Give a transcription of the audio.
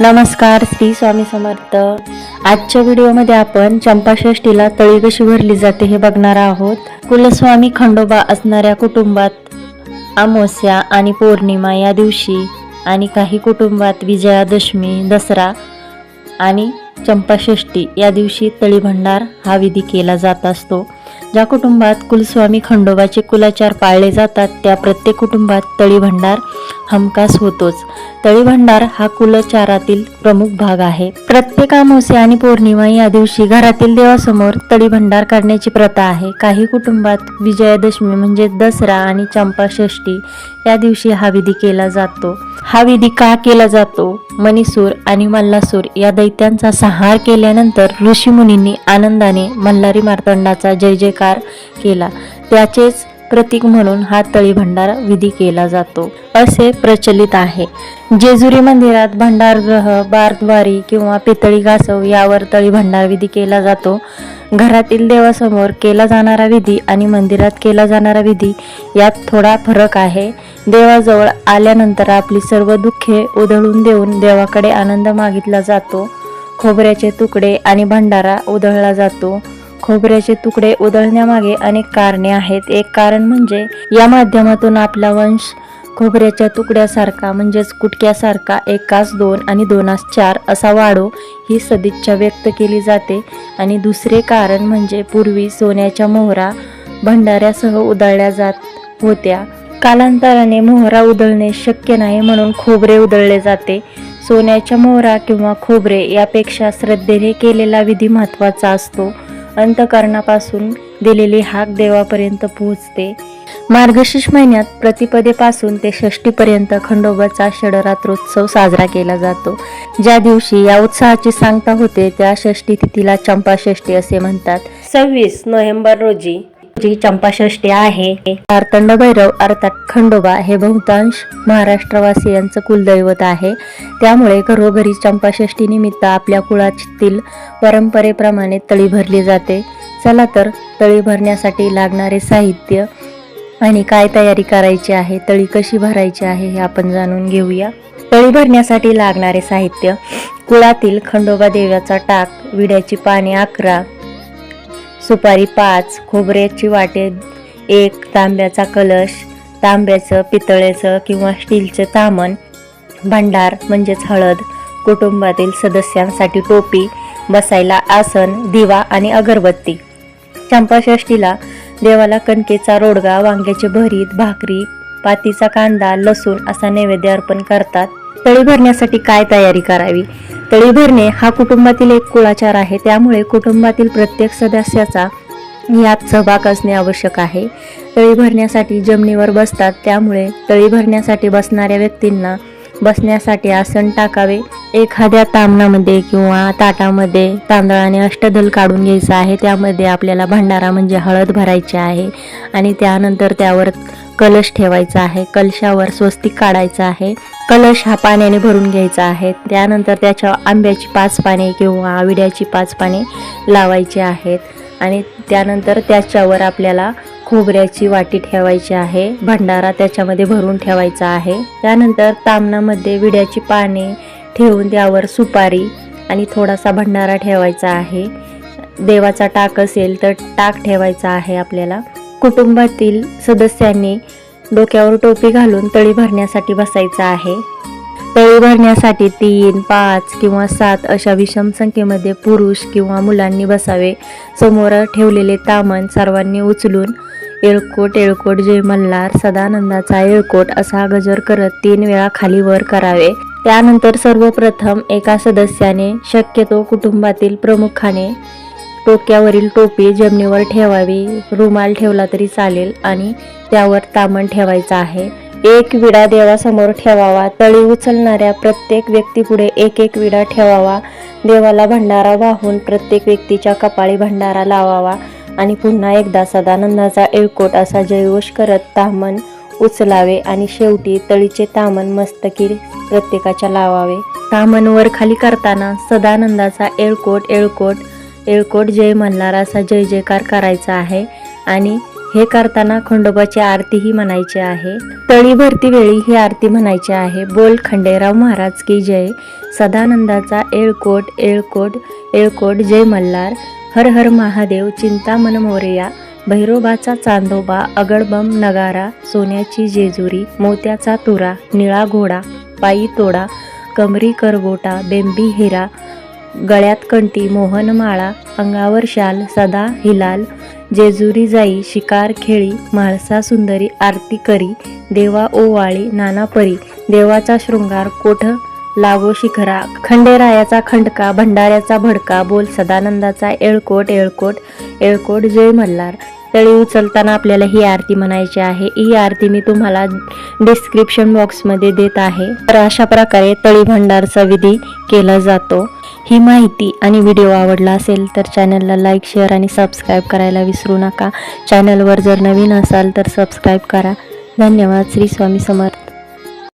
नमस्कार श्री स्वामी समर्थ. आजच्या व्हिडिओमध्ये आपण चंपाषष्ठीला तळी कशी भरली जाते हे बघणार आहोत. कुलस्वामी खंडोबा असणाऱ्या कुटुंबात अमावस्या आणि पौर्णिमा या दिवशी आणि काही कुटुंबात विजयादशमी दसरा आणि चंपाषष्ठी या दिवशी तळी भंडार हा विधी केला जात असतो. ज्या कुटुंबात कुलस्वामी खंडोबाचे कुलाचार पाळले जातात त्या प्रत्येक कुटुंबात तळी भंडार हमखास होतोच. तळीभंडार हा कुलचारातील प्रमुख भाग आहे. प्रत्येक अमावस्या आणि पौर्णिमा या दिवशी घरातील देवासमोर तळीभंडार करण्याची प्रथा आहे. काही कुटुंबात विजयादशमी म्हणजे दसरा आणि चंपाषष्ठी या दिवशी हा विधी केला जातो. हा विधी का केला जातो? मणिसूर आणि मल्लासूर या दैत्यांचा संहार केल्यानंतर ऋषीमुनींनी आनंदाने मल्हारी मार्तंडाचा जय जयकार केला. त्याचेच प्रतीक म्हणून हा तळी भंडार विधी केला जातो. असे प्रचलित आहे. जेजुरी मंदिरात भंडारग्रह बारद्वारी किंवा पितळी घासव यावर तळी भंडार विधी केला जातो. घरातील देवासमोर केला जाणारा विधी आणि मंदिरात केला जाणारा विधी यात थोडा फरक आहे. देवाजवळ आल्यानंतर आपली सर्व दुःखे उधळून देऊन देवाकडे आनंद मागितला जातो. खोबऱ्याचे तुकडे आणि भंडारा उधळला जातो. खोबऱ्याचे तुकडे उधळण्यामागे अनेक कारणे आहेत. एक कारण म्हणजे या माध्यमातून आपला वंश खोबऱ्याच्या तुकड्यासारखा म्हणजेच कुटक्यासारखा एकास दोन आणि दोनास चार असा वाढो ही सदिच्छा व्यक्त केली जाते. आणि दुसरे कारण म्हणजे पूर्वी सोन्याच्या मोहरा भंडाऱ्यासह उधळल्या जात होत्या. कालांतराने मोहरा उधळणे शक्य नाही म्हणून खोबरे उधळले जाते. सोन्याच्या मोहरा किंवा खोबरे यापेक्षा श्रद्धेने केलेला विधी महत्त्वाचा असतो. अंतकरणापासून दिलेली हाक देवापर्यंत पोहोचते. मार्गशीर्ष महिन्यात प्रतिपदेपासून ते षष्टीपर्यंत खंडोबाचा षडरात्रोत्सव साजरा केला जातो. ज्या दिवशी या उत्सवाची सांगता होते त्या षष्टी तिथीला चंपाषष्ठी असे म्हणतात. सव्वीस नोव्हेंबर रोजी जी चंपाषष्ठी आहे मार्तंड भैरव अर्थात खंडोबा हे बहुतांश महाराष्ट्रवासियांचं कुलदैवत आहे. त्यामुळे घरोघरी चंपाषष्ठी निमित्त आपल्या कुळातील परंपरेप्रमाणे तळी भरली जाते. चला तर तळी भरण्यासाठी लागणारे साहित्य आणि काय तयारी करायची आहे तळी कशी भरायची आहे हे आपण जाणून घेऊया. तळी भरण्यासाठी लागणारे साहित्य कुळातील खंडोबा देवाचा टाक विड्याची पाने अकरा सुपारी पाच खोबऱ्याची वाटे एक तांब्याचा कलश तांब्याचं पितळेचं किंवा स्टीलचं तामण भांडार म्हणजेच हळद. कुटुंबातील सदस्यांसाठी टोपी बसायला आसन दिवा आणि अगरबत्ती. चंपाषष्ठीला देवाला कणकेचा रोडगा वांग्याचे भरीत भाकरी पातीचा कांदा लसूण असा नैवेद्य अर्पण करतात. तळी भरण्यासाठी काय तयारी करावी? तळी भरणे हा कुटुंबातील एक कुळाचार आहे. त्यामुळे कुटुंबातील प्रत्येक सदस्याचा यात सहभाग असणे आवश्यक आहे. तळी भरण्यासाठी जमिनीवर बसतात. त्यामुळे तळी भरण्यासाठी बसणाऱ्या व्यक्तींना बसण्यासाठी आसन टाकावे. एखाद्या तांबणामध्ये किंवा ताटामध्ये तांदळाने अष्टदल काढून घ्यायचं आहे. त्यामध्ये आपल्याला भंडारा म्हणजे हळद भरायची आहे आणि त्यानंतर त्यावर कलश ठेवायचा आहे. कलशावर स्वस्तिक काढायचं आहे. कलश हा पाण्याने भरून घ्यायचा आहे. त्यानंतर त्याच्या आंब्याची पाच पाने किंवा विड्याची पाच पाने लावायची आहेत. आणि त्यानंतर त्याच्यावर आपल्याला खोबऱ्याची वाटी ठेवायची आहे भंडारा त्याच्यामध्ये भरून ठेवायचा आहे. त्यानंतर तामणामध्ये विड्याची पाने ठेवून त्यावर सुपारी आणि थोडासा भंडारा ठेवायचा आहे. देवाचा टाक असेल तर टाक ठेवायचा आहे आपल्याला. कुटुंबातील सदस्यांनी डोक्यावर टोपी घालून तळी भरण्यासाठी बसायचं आहे. तळी भरण्यासाठी तीन पाच किंवा सात अशा विषम संख्येमध्ये पुरुष किंवा मुलांनी बसावे. समोर ठेवलेले तामण सर्वांनी उचलून येळकोट येळकोट जय मल्हार सदानंदाचा येळकोट असा गजर करत तीन वेळा खाली वर करावे. त्यानंतर सर्वप्रथम एका सदस्याने शक्यतो कुटुंबातील प्रमुखाने डोक्यावरील टोपी जमिनीवर ठेवावी. रुमाल ठेवला तरी चालेल आणि त्यावर तामण ठेवायचं आहे. एक विडा देवासमोर ठेवावा. तळी उचलणाऱ्या प्रत्येक व्यक्तीपुढे एक एक विडा ठेवावा. देवाला भंडारा वाहून प्रत्येक व्यक्तीच्या कपाळी भंडारा लावावा. आणि पुन्हा एकदा सदानंदाचा एळकोट असा जयघोष करत तामण उचलावे आणि शेवटी तळीचे तामण मस्तकी प्रत्येकाच्या लावावे. तामण वर खाली करताना सदानंदाचा एळकोट एळकोट एळकोट जय मल्हार असा जय जयकार करायचा आहे आणि हे करताना खंडोबाची आरतीही म्हणायची आहे. तळी भरती वेळी ही आरती म्हणायची आहे. बोल खंडेराव महाराज की जय. सदानंदाचा येळकोट येळकोट येळकोट जय मल्हार. हर हर महादेव चिंतामन मोरया भैरोबाचा चांदोबा अगडबम नगारा सोन्याची जेजुरी मोत्याचा तुरा निळा घोडा पायी तोडा कमरी करगोटा बेंबी हिरा गळ्यात कंटी मोहनमाळा अंगावर शाल सदा हिलाल जेजुरी जाई शिकार खेळी म्हाळसा सुंदरी आरती करी देवा ओवाळी नानापरी देवाचा शृंगार कोठ लागो शिखरा खंडेरायाचा खंडका भंडाऱ्याचा भडका बोल सदानंदाचा एळकोट येळकोट येळकोट जय मल्हार. तळी उचलताना आपल्याला ही आरती म्हणायची आहे. ही आरती मी तुम्हाला डिस्क्रिप्शन बॉक्समध्ये देत आहे. तर अशा प्रकारे तळी भंडारचा विधी केला जातो. ही माहिती आणि व्हिडिओ आवडला असेल तर चॅनलला लाईक शेअर आणि सबस्क्राईब करायला विसरू नका. चॅनलवर जर नवीन असाल तर सबस्क्राईब करा. धन्यवाद. श्री स्वामी समर्थ.